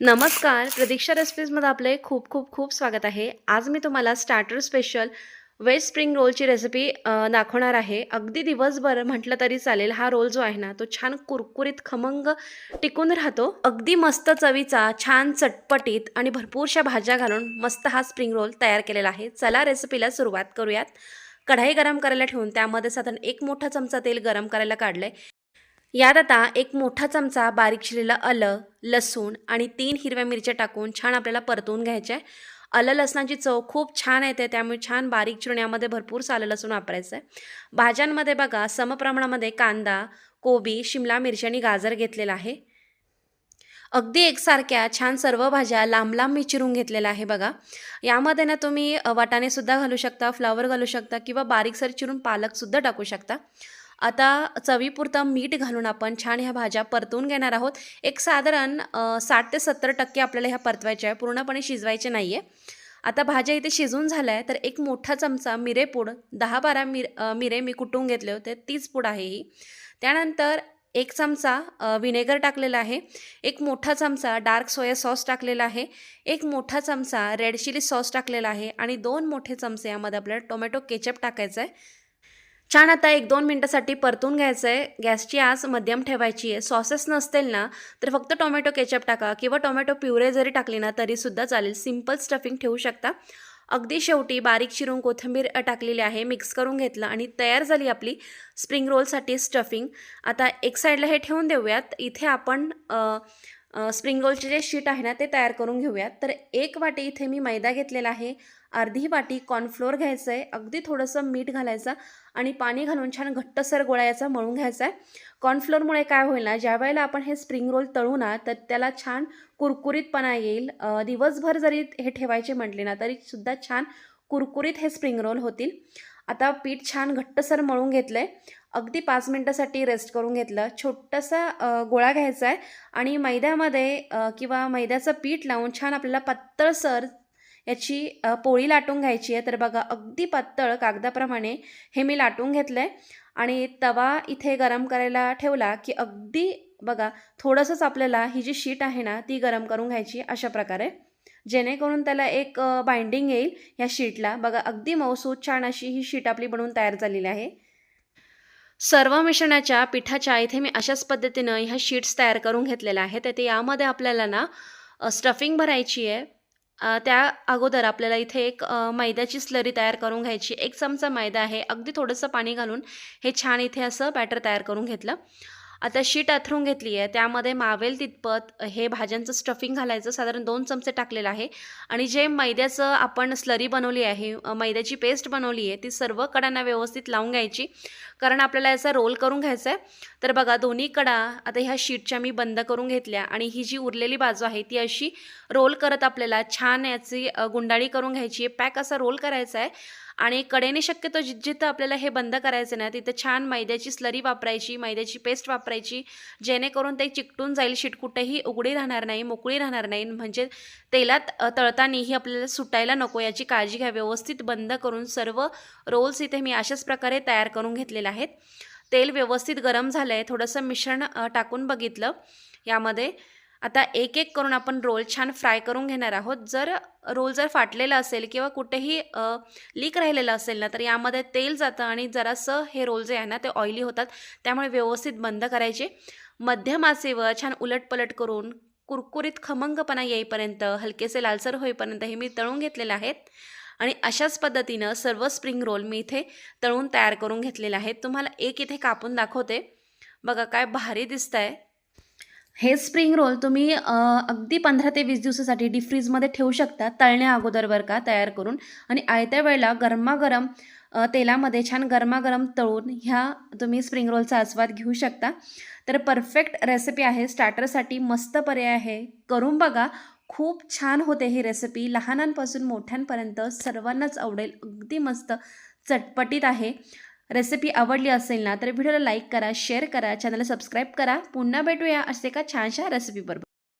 नमस्कार. प्रतीक्षा रेसिपीजमध्ये आपले खूप खूप खूप स्वागत आहे. आज मी तुम्हाला स्टार्टर स्पेशल वेज स्प्रिंग रोलची रेसिपी दाखवणार आहे. अगदी दिवसभर म्हटलं तरी चालेल. हा रोल जो आहे ना तो छान कुरकुरीत खमंग टिकून राहतो. अगदी मस्त चवीचा छान चटपटीत आणि भरपूरशा भाज्या घालून मस्त हा स्प्रिंग रोल तयार केलेला आहे. चला रेसिपीला सुरुवात करूयात. कढाई गरम करायला ठेवून त्यामध्ये साधारण एक मोठा चमचा तेल गरम करायला काढलं आहे यात आता एक मोठा चमचा बारीक शिरलेलं आलं लसूण आणि तीन हिरव्या मिरच्या टाकून छान आपल्याला परतवून घ्यायचं आहे. आलं लसणाची चव खूप छान येते त्यामुळे छान बारीक चिरण्यामध्ये भरपूर सालं लसूण वापरायचं आहे. भाज्यांमध्ये बघा समप्रमाणामध्ये कांदा कोबी शिमला मिरची आणि गाजर घेतलेला आहे. अगदी एकसारख्या छान सर्व भाज्या लांब लांब मी चिरून घेतलेल्या आहे बघा. यामध्ये ना तुम्ही वाटाणेसुद्धा घालू शकता फ्लावर घालू शकता किंवा बारीकसर चिरून पालकसुद्धा टाकू शकता. आता चवीपुरतं मीठ घालून आपण छान ह्या भाज्या परतवून घेणार आहोत. एक साधारण साठ ते सत्तर टक्के आपल्याला ह्या परतवायच्या आहे पूर्णपणे शिजवायचे नाही आहे आता भाज्या इथे शिजून झाल्या आहे तर एक मोठा चमचा मिरेपूड दहा बारा मिर मिरे मी कुटून घेतले होते. तीच पूड आहे ही. त्यानंतर एक चमचा व्हिनेगर टाकलेला आहे. एक मोठा चमचा डार्क सोया सॉस टाकलेला आहे. एक मोठा चमचा रेड चिली सॉस टाकलेला आहे. आणि दोन मोठे चमचे यामध्ये आपल्याला टोमॅटो केचप टाकायचं आहे छान आता एक दोन मिनटासाठी परतून घ्यायचं आहे गॅसची आस मध्यम ठेवायची आहे. सॉसेस नसतील ना तर फक्त टोमॅटो केचप टाका किंवा टोमॅटो प्युरे जरी टाकली ना तरीसुद्धा चालेल. सिंपल स्टफिंग ठेवू शकता. अगदी शेवटी बारीक चिरून कोथिंबीर टाकलेली आहे. मिक्स करून घेतलं आणि तयार झाली आपली स्प्रिंग रोलसाठी स्टफिंग. आता एक साईडला हे ठेवून देऊयात. इथे आपण स्प्रिंग रोलचे जे शीट आहे ना ते तयार करून घेऊयात. तर एक वाटी इथे मी मैदा घेतलेला आहे. अर्धी वाटी कॉर्नफ्लोअर घ्यायचं आहे अगदी थोडंसं मीठ घालायचं आणि पाणी घालून छान घट्टसर गोळायचा मळून घ्यायचा आहे कॉर्नफ्लोअरमुळे काय होईल ना ज्या वेळेला आपण हे स्प्रिंग रोल तळू ना तर त्याला छान कुरकुरीतपणा येईल. दिवसभर जरी हे ठेवायचे म्हटले ना तरी सुद्धा छान कुरकुरीत हे स्प्रिंग रोल होतील. आता पीठ छान घट्टसर मळून घेतलं आहे अगदी पाच मिनटासाठी रेस्ट करून घेतलं. छोटासा गोळा घ्यायचा आहे आणि मैद्यामध्ये किंवा मैद्याचं पीठ लावून छान आपल्याला पातळसर याची पोळी लाटून घ्यायची आहे. तर बघा अगदी पातळ कागदाप्रमाणे हे मी लाटून घेतलं आहे आणि तवा इथे गरम करायला ठेवला की अगदी बघा थोडंसंच आपल्याला ही जी शीट आहे ना ती गरम करून घ्यायची अशा प्रकारे. जेणेकरून त्याला एक बाइंडिंग येईल ह्या शीटला बघा अगदी मऊसूद छान अशी ही शीट आपली बनवून तयार झालेली आहे. सर्व मिश्रणाच्या पिठाच्या इथे मी अशाच पद्धतीनं ह्या शीट्स तयार करून घेतलेल्या आहेत. तर ते यामध्ये आपल्याला ना स्टफिंग भरायची आहे. त्या अगोदर आपल्याला इथे एक मैद्याची स्लरी तयार करून घ्यायची. एक चमचा मैदा आहे. अगदी थोडंसं पाणी घालून हे छान इथे असं बॅटर तयार करून घेतलं. आता शीट अथरून घेतली आहे. त्यामध्ये मावेल तितपत हे भाज्यांचं स्टफिंग घालायचं. साधारण दोन चमचे टाकलेलं आहे. आणि जे मैद्याचं आपण स्लरी बनवली आहे मैद्याची पेस्ट बनवली आहे ती सर्व कडांना व्यवस्थित लावून घ्यायची. कारण आपल्याला याचा रोल करून घ्यायचा आहे. तर बघा दोन्ही कडा आता ह्या शीटच्या मी बंद करून घेतल्या. आणि ही जी उरलेली बाजू आहे ती अशी रोल करत आपल्याला छान याची गुंडाळी करून घ्यायची आहे. पॅक असा रोल करायचा आहे. आणि कडेने शक्यतो जि जिथं आपल्याला हे बंद करायचं ना तिथं छान मैद्याची स्लरी वापरायची मैद्याची पेस्ट वापरायची जेणेकरून ते चिकटून जाईल. शीट कुठेही उघडी राहणार नाही मोकळी राहणार नाही. म्हणजे तेलात तळतानाही आपल्याला सुटायला नको याची काळजी घ्या. व्यवस्थित बंद करून सर्व रोल्स इथे मी अशाच प्रकारे तयार करून घेतलेले आहेत. तेल व्यवस्थित गरम झालं आहे थोडंसं मिश्रण टाकून बघितलं. यामध्ये आता एक एक करून आपण रोल छान फ्राय करून घेणार आहोत. जर रोल जर फाटलेला असेल किंवा कुठेही लीक राहिलेलं असेल ना तर यामध्ये तेल जातं आणि जरासं हे रोल जे आहे ना ते ऑइली होतात. त्यामुळे व्यवस्थित बंद करायचे. मध्यम आचेवर छान उलटपलट करून कुरकुरीत खमंगपणा येईपर्यंत हलकेसे लालसर होईपर्यंत हे मी तळून घेतलेले आहेत. आणि अशाच पद्धतीनं सर्व स्प्रिंग रोल मी इथे तळून तयार करून घेतलेले आहेत. तुम्हाला एक इथे कापून दाखवते. बघा काय भारी दिसत आहे हे स्प्रिंग रोल तुम्ही अगदी पंधरा ते वीस दिवसासाठी डीप फ्रीजमध्ये ठेवू शकता तळण्या अगोदर बर का तयार करून. आणि आयत्या वेळेला गरमागरम तेलामध्ये छान गरमागरम तळून ह्या तुम्ही स्प्रिंग रोलचा आस्वाद घेऊ शकता. तर परफेक्ट रेसिपी आहे स्टार्टरसाठी मस्त पर्याय आहे. करून बघा खूप छान होते ही रेसिपी लहानांपासून मोठ्यांपर्यंत सर्वांनाच आवडेल. अगदी मस्त चटपटीत आहे. रेसिपी आवडली असेल ना तर व्हिडिओला लाईक करा शेअर करा चॅनलला सबस्क्राईब करा. पुन्हा भेटूया असे एका छानशा रेसिपीबरोबर.